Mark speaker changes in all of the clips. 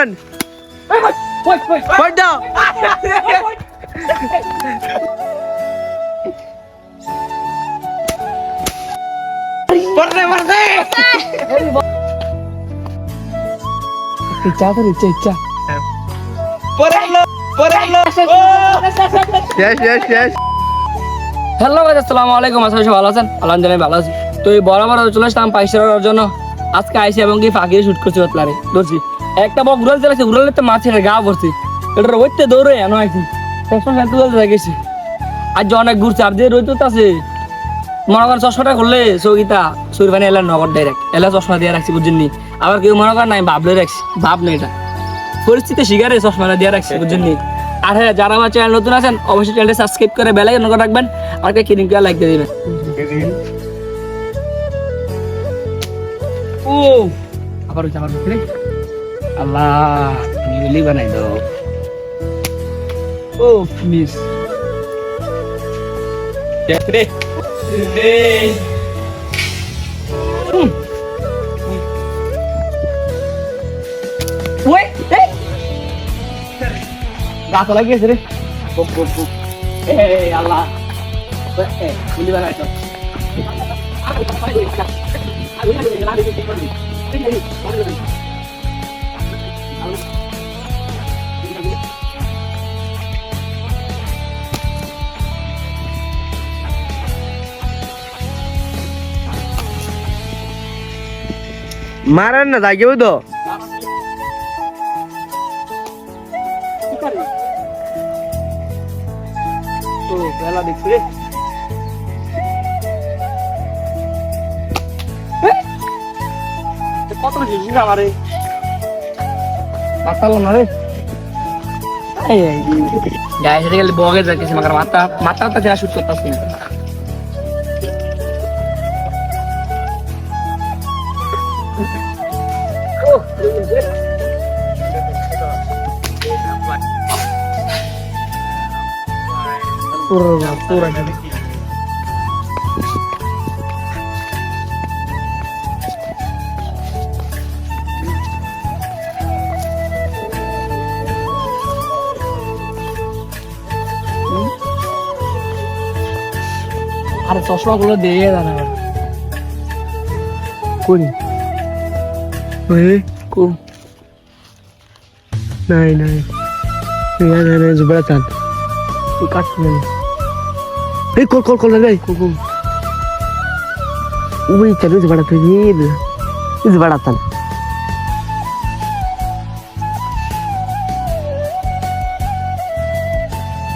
Speaker 1: ইচ্ছা ভাই আসসালামু আলাইকুম ভালো আছেন? আলহামদুলিল্লাহ ভালো আছি। তো এই বরাবর চলে আসলাম পাইসার জন্য। আজকে আইসি এবং কি ফাঁকি শুট করছি একটা বক উড়াল চালাইছে উড়ালে তো মাছের গা ভরছে। এটা ওইতে দৌড়ে এনো সবসময় খেলতে চলতে গেছি। আজ যে অনেক ঘুরছে আর যে রইতে আছে মনে করেন চশমাটা করলে সৌগিতা সুরবানি এলার নগর ডাইরেক্ট এলা চশমা দিয়ে রাখছি বুঝছেন আবার কেউ মনে করেন নাই ভাবলে রাখছি ভাব নেই এটা পরিস্থিতি শিকারে চশমাটা দিয়ে রাখছি নি? আর হ্যাঁ যারা আমার চ্যানেল নতুন আছেন অবশ্যই চ্যানেলটা সাবস্ক্রাইব করে বেল আইকন করে রাখবেন। আর কে কিনিং লাইক দিয়ে দিবেন। ও! আবার আবার। আল্লাহ তুমি গেলি বানাই দাও ও মিস রে ওই এই গাছ লাগিয়েছে রে বুক বুক বুক এই আল্লাহ এই গুলি বানাইছো
Speaker 2: মারেন না যাই কেউ তো।
Speaker 1: ও বেলা দেখছি রে। কত শিশি আমারে মাতালো না রে। গায়ে গেলে বগে যাচ্ছে মাকার মাথা মাথা তো যা শুট করতেছি পুরো পুরো আরে চশমা গুলো দিয়ে দেন আবার
Speaker 2: ওই নাই জুবরা চান
Speaker 1: তুই কাটছি না।
Speaker 2: এই কল কল কল রে কল কল। ওই চালু জুবরা তুই রে জুবরা চান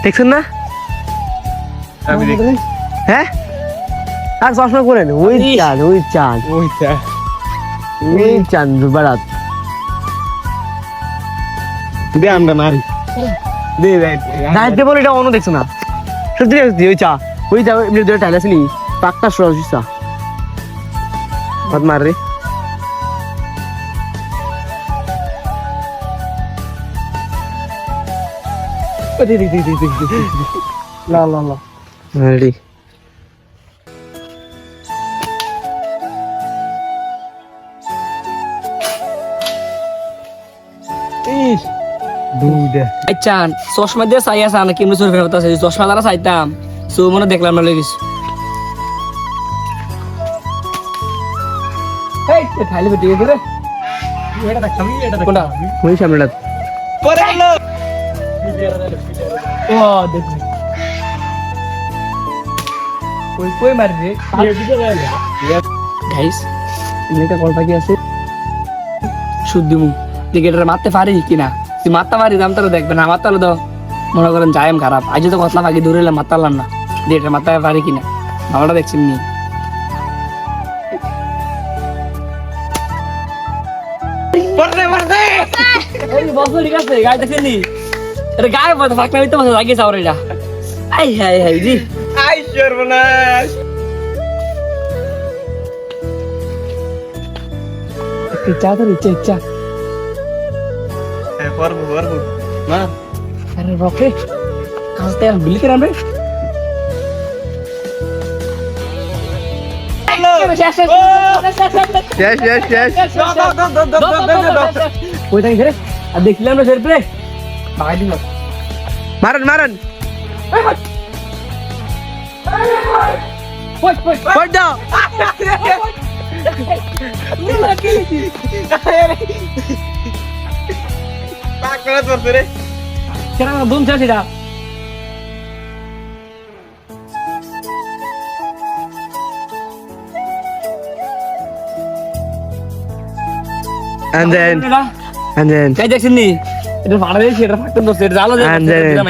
Speaker 2: দেখছেন না?
Speaker 1: আমি দেখি
Speaker 2: হ্যাঁ? আর চশমা করেন ওই চান ওই চান।
Speaker 1: ওইটা
Speaker 2: ওই চান জুবরাত
Speaker 1: দে আমরা মারি। দে দে
Speaker 2: দাঁড়াতে বলে এটা অন্য দেখছ না। সত্যি দেখছি ওই চা ওই চা এমনি দুটো টাইল আসেনি। পাক্কা সরস চা। ভাত মার রে।
Speaker 1: দে দে দে দে দে লা লা লা।
Speaker 2: রেডি
Speaker 1: আচ্ছা চশমা দিয়ে চাই আছে না কেমন চোর ফেরত আছে? চশমা দ্বারা চাইতাম সো মনে দেখলাম না লেগেছ এই খাইলে বেটি গেছে কোনটা?
Speaker 2: ওই সামনেটা
Speaker 1: ও দেখ। কই কই মারি গাইস এমনিতে কল পাখি আছে। শুদ্ধি মু মারতে পারি কিনা তুই মারতে পারি দাম তাহলে দেখবে না মারতে তো মনে করেন যাইম খারাপ। আজ তো কতলা পাখি দূরে এলাম মারতাম না। দিয়ে এটা মারতে পারি কিনা? ভালোটা দেখছি নি। ইচ্ছা ইচ্ছা ইচ্ছা
Speaker 2: পারব পারব না
Speaker 1: আরে রকে আর বিলি করে আনবে দেখলাম না সেরপে ভাই দিল
Speaker 2: মারেন মারেন
Speaker 1: ওই ওই
Speaker 2: পড় দাও
Speaker 1: সেটা দুম চাষি দা
Speaker 2: and then and then.
Speaker 1: কাই দেখছেন নি? এটা ফাটা দিয়েছি এটা ফাটতে দোষ এটা জালো
Speaker 2: And then-
Speaker 1: দিলাম